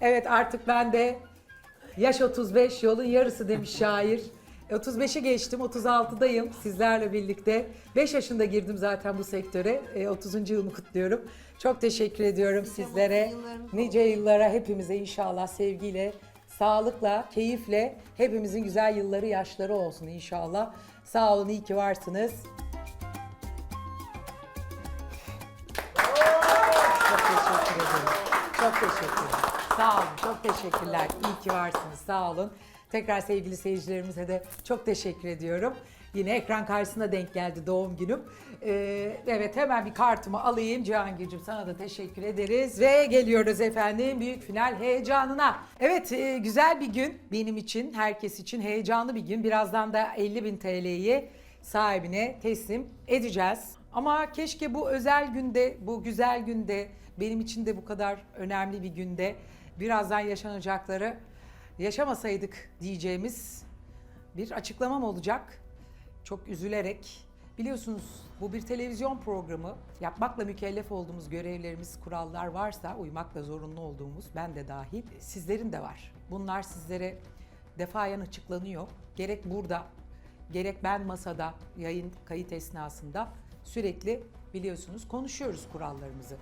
Evet artık ben de yaş 35 yolun yarısı demiş şair. 35'e geçtim, 36'dayım sizlerle birlikte. 5 yaşında girdim zaten bu sektöre. E, 30. yılımı kutluyorum. Çok teşekkür ediyorum sizlere. Nice yıllara hepimize inşallah sevgiyle, sağlıkla, keyifle hepimizin güzel yılları, yaşları olsun inşallah. Sağ olun, iyi ki varsınız. Çok teşekkür ederim. Çok teşekkür ederim. Sağ olun. Çok teşekkürler. İyi ki varsınız. Sağ olun. Tekrar sevgili seyircilerimize de çok teşekkür ediyorum. Yine ekran karşısına denk geldi doğum günüm. Ee, evet hemen bir kartımı alayım. Cihangir'cim sana da teşekkür ederiz. Ve geliyoruz efendim büyük final heyecanına. Evet e, güzel bir gün benim için, herkes için heyecanlı bir gün. Birazdan da 50.000 TL'yi sahibine teslim edeceğiz. Ama keşke bu özel günde, bu güzel günde, benim için de bu kadar önemli bir günde birazdan yaşanacakları yaşamasaydık diyeceğimiz bir açıklamam olacak. Çok üzülerek. Biliyorsunuz bu bir televizyon programı. Yapmakla mükellef olduğumuz görevlerimiz, kurallar varsa uymakla zorunlu olduğumuz ben de dahil sizlerin de var. Bunlar sizlere defayen açıklanıyor. Gerek burada gerek ben masada yayın kayıt esnasında sürekli biliyorsunuz konuşuyoruz kurallarımızı.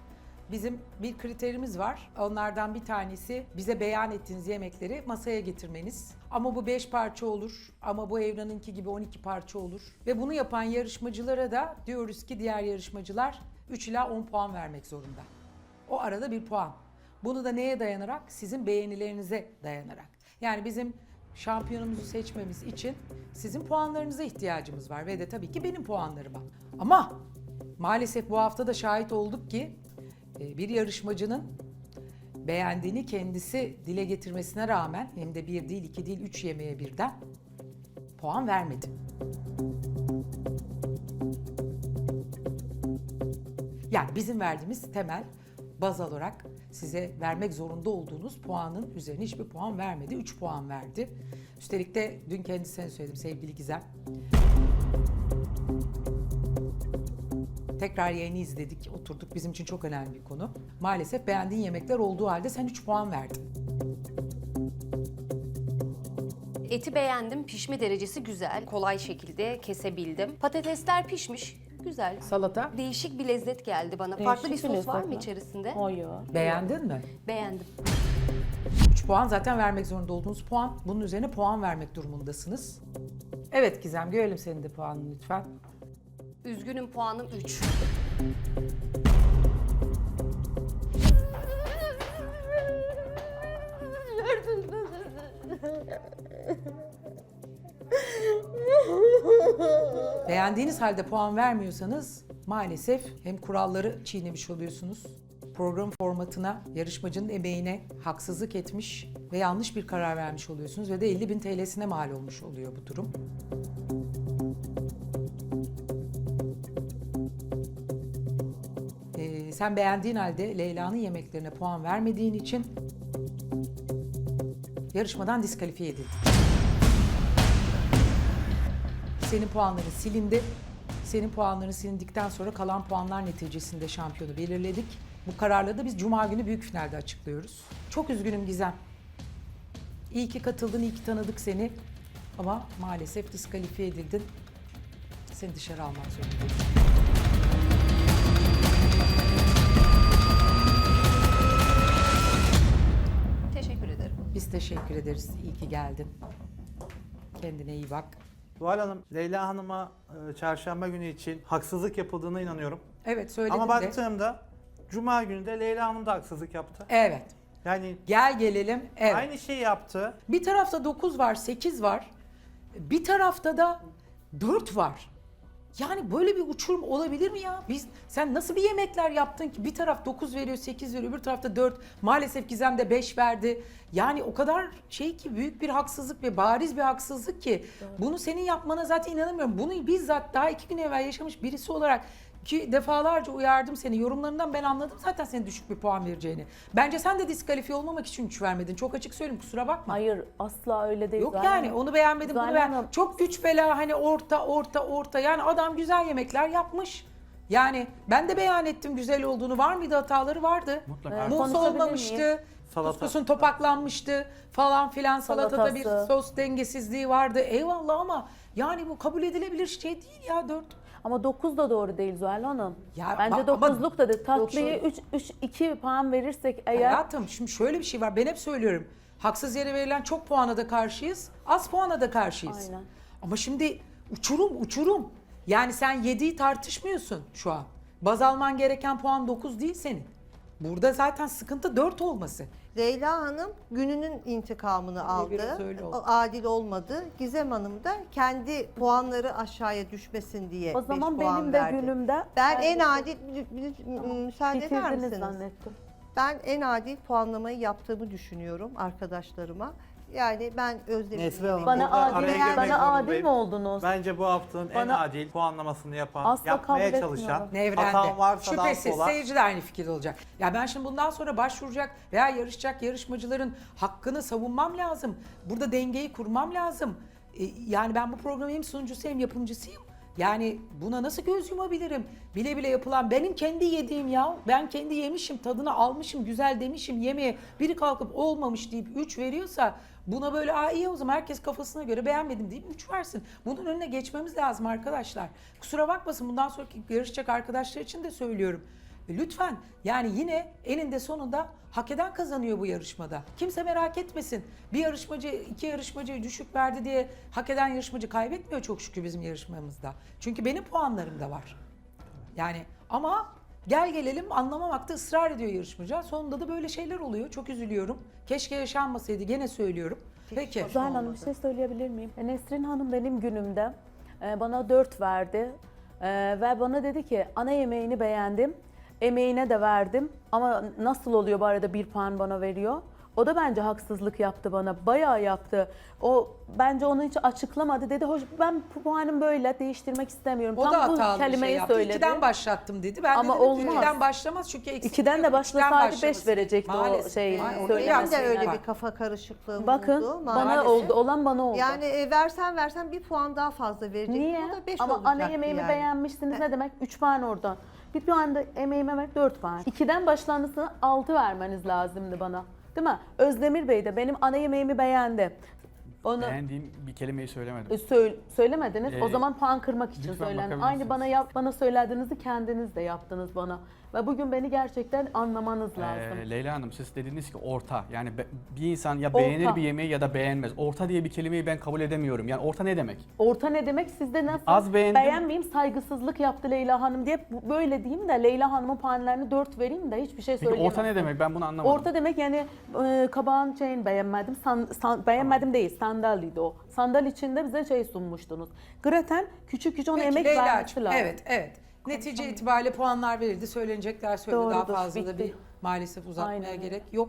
Bizim bir kriterimiz var. Onlardan bir tanesi bize beyan ettiğiniz yemekleri masaya getirmeniz. Ama bu 5 parça olur. Ama bu Evran'ınki gibi 12 parça olur. Ve bunu yapan yarışmacılara da diyoruz ki diğer yarışmacılar 3 ila 10 puan vermek zorunda. O arada bir puan. Bunu da neye dayanarak? Sizin beğenilerinize dayanarak. Yani bizim şampiyonumuzu seçmemiz için sizin puanlarınıza ihtiyacımız var ve de tabii ki benim puanlarıma. Ama maalesef bu hafta da şahit olduk ki bir yarışmacının beğendiğini kendisi dile getirmesine rağmen hem de bir değil, iki değil, üç yemeğe birden puan vermedi. Yani bizim verdiğimiz temel baz olarak size vermek zorunda olduğunuz puanın üzerine hiçbir puan vermedi. 3 puan verdi. Üstelik de dün kendisine söyledim sevgili Gizem. Tekrar yayını izledik, oturduk. Bizim için çok önemli bir konu. Maalesef beğendiğin yemekler olduğu halde sen 3 puan verdin. Eti beğendim. Pişme derecesi güzel. Kolay şekilde kesebildim. Patatesler pişmiş. Güzel. Salata Değişik bir lezzet geldi bana. Farklı bir Değişik sos var lezzet mı mi? içerisinde? Hayır. beğendin mi? Beğendim. 3 puan zaten vermek zorunda olduğunuz puan. Bunun üzerine puan vermek durumundasınız. Evet Gizem görelim senin de puanını lütfen. Üzgünüm puanım 3. Beğendiğiniz halde puan vermiyorsanız maalesef hem kuralları çiğnemiş oluyorsunuz. Program formatına, yarışmacının emeğine haksızlık etmiş ve yanlış bir karar vermiş oluyorsunuz ve de 50 bin TL'sine mal olmuş oluyor bu durum. Sen beğendiğin halde Leyla'nın yemeklerine puan vermediğin için yarışmadan diskalifiye edildin. Senin puanların silindi. Senin puanların silindikten sonra kalan puanlar neticesinde şampiyonu belirledik. Bu kararla da biz Cuma günü büyük finalde açıklıyoruz. Çok üzgünüm Gizem. İyi ki katıldın, iyi ki tanıdık seni. Ama maalesef diskalifiye edildin. Seni dışarı almak zorundayız. Teşekkür ederiz. İyi ki geldin. Kendine iyi bak. Zuhal Hanım, Leyla Hanım'a e, çarşamba günü için haksızlık yapıldığına inanıyorum. Evet söyledim Ama de. baktığımda Cuma günü de Leyla Hanım da haksızlık yaptı. Evet. Yani Gel gelelim. Evet. aynı şeyi yaptı. Bir tarafta 9 var, 8 var. Bir tarafta da 4 var. Yani böyle bir uçurum olabilir mi ya? Biz sen nasıl bir yemekler yaptın ki bir taraf 9 veriyor, 8 veriyor, öbür tarafta 4. Maalesef Gizem de 5 verdi. Yani o kadar şey ki büyük bir haksızlık ve bariz bir haksızlık ki bunu senin yapmana zaten inanamıyorum. Bunu bizzat daha iki gün evvel yaşamış birisi olarak ki defalarca uyardım seni. Yorumlarından ben anladım zaten senin düşük bir puan vereceğini. Bence sen de diskalifiye olmamak için 3 vermedin. Çok açık söyleyeyim kusura bakma. Hayır asla öyle değil. Yok Zaten yani onu beğenmedim bunu. Hanım- Çok güç bela hani orta orta orta yani adam güzel yemekler yapmış. Yani ben de beyan ettim güzel olduğunu. Var mıydı hataları vardı. Mutlaka. Mum Konuşabilir solmamıştı. miyim? Salata. Kuskusun topaklanmıştı falan filan salatada bir Salatası. sos dengesizliği vardı. Eyvallah ama yani bu kabul edilebilir şey değil ya dört. Ama 9 da doğru değil Zuhal Hanım. Ya Bence ama- 9'luk da değil. Tatlıya 3 3 2 puan verirsek eğer Hayatım şimdi şöyle bir şey var. Ben hep söylüyorum. Haksız yere verilen çok puana da karşıyız. Az puana da karşıyız. Aynen. Ama şimdi uçurum uçurum. Yani sen 7'yi tartışmıyorsun şu an. Baz alman gereken puan 9 değil senin. Burada zaten sıkıntı 4 olması. Leyla Hanım gününün intikamını aldı. öyle oldu. Adil olmadı. Gizem Hanım da kendi puanları aşağıya düşmesin diye o beş zaman puan benim de verdi. günümde Ben en de- adil müsaade eder bitirdiniz misiniz? zannettim. Ben en adil puanlamayı yaptığımı düşünüyorum arkadaşlarıma. Yani ben Özlem'in Neslihan Hanım, Bana burada adil, araya girmek bana adil mi oldunuz? Bence bu haftanın en Bana- adil puanlamasını yapan, Asla yapmaya kabul çalışan, etmiyorum. Nevrende. hatan varsa da Şüphesiz affola. seyirci de aynı fikirde olacak. Ya ben şimdi bundan sonra başvuracak veya yarışacak yarışmacıların hakkını savunmam lazım. Burada dengeyi kurmam lazım. E, yani ben bu programın hem sunucusu hem yapımcısıyım. Yani buna nasıl göz yumabilirim? Bile bile yapılan benim kendi yediğim ya. Ben kendi yemişim, tadını almışım, güzel demişim yemeğe. Biri kalkıp olmamış deyip 3 veriyorsa buna böyle Aa, iyi o zaman herkes kafasına göre beğenmedim deyip 3 versin. Bunun önüne geçmemiz lazım arkadaşlar. Kusura bakmasın bundan sonraki yarışacak arkadaşlar için de söylüyorum. Lütfen yani yine eninde sonunda hak eden kazanıyor bu yarışmada. Kimse merak etmesin. Bir yarışmacı iki yarışmacıyı düşük verdi diye hak eden yarışmacı kaybetmiyor çok şükür bizim yarışmamızda. Çünkü benim puanlarım da var. Yani ama gel gelelim anlamamakta ısrar ediyor yarışmacı. Sonunda da böyle şeyler oluyor. Çok üzülüyorum. Keşke yaşanmasaydı gene söylüyorum. Peki. Zuhal Hanım bir şey söyleyebilir miyim? E, Nesrin Hanım benim günümde e, bana 4 verdi E, ve bana dedi ki ana yemeğini beğendim, emeğine de verdim ama nasıl oluyor bu arada bir puan bana veriyor? O da bence haksızlık yaptı bana, bayağı yaptı. O bence onu hiç açıklamadı. Dedi hoş ben bu puanım böyle değiştirmek istemiyorum. O da Tam bu hatalı bir kelimeyi şey yaptı. söyledi. İkiden başlattım dedi. Ben Ama de dedim ki olmaz. ikiden başlamaz çünkü eksik İkiden de yok. başlasaydı beş başlaması. verecekti o Maalesef. şeyi, Ay, Benim de öyle bir kafa karışıklığım Bakın oldu bana maalesef. oldu, olan bana oldu. Yani e, versen versen bir puan daha fazla verecektim. Niye? O da 5 Ama olacaktı ana yemeğimi yani. beğenmişsiniz ne demek? 3 puan oradan. Bir puan da emeğime ver 4 puan. 2'den başlandığında 6 vermeniz lazımdı bana. Değil mi? Özdemir Bey de benim ana yemeğimi beğendi. Onu Beğendiğim bir kelimeyi söylemedim. e, söyle- söylemediniz. o Ee, zaman puan kırmak için lütfen söylendi. bakabilir Aynı bana yap, bana söylediğinizi kendiniz de yaptınız bana. Ve bugün beni gerçekten anlamanız lazım. Ee, Leyla Hanım siz dediniz ki orta. Yani be- bir insan ya beğenir Orta. bir yemeği ya da beğenmez. Orta diye bir kelimeyi ben kabul edemiyorum. Yani orta ne demek? Orta ne demek? Sizde nasıl? Az beğendim. Beğenmeyeyim, saygısızlık yaptı Leyla Hanım diye bu- böyle diyeyim de Leyla Hanım'ın puanlarını 4 vereyim de hiçbir şey Peki söyleyemem. orta ne demek? Ben bunu anlamadım. Orta demek yani e, kabağın şeyini beğenmedim. San, san- beğenmedim değil, sandalyeydi o. Sandal içinde bize şey sunmuştunuz. Graten küçük küçük ona Peki emek vermesi Leyla'cığım, lazım. evet evet. Netice itibariyle puanlar verildi. Söylenecekler söyledi. Daha fazla da bitti. bir maalesef uzatmaya Aynen öyle. gerek yok.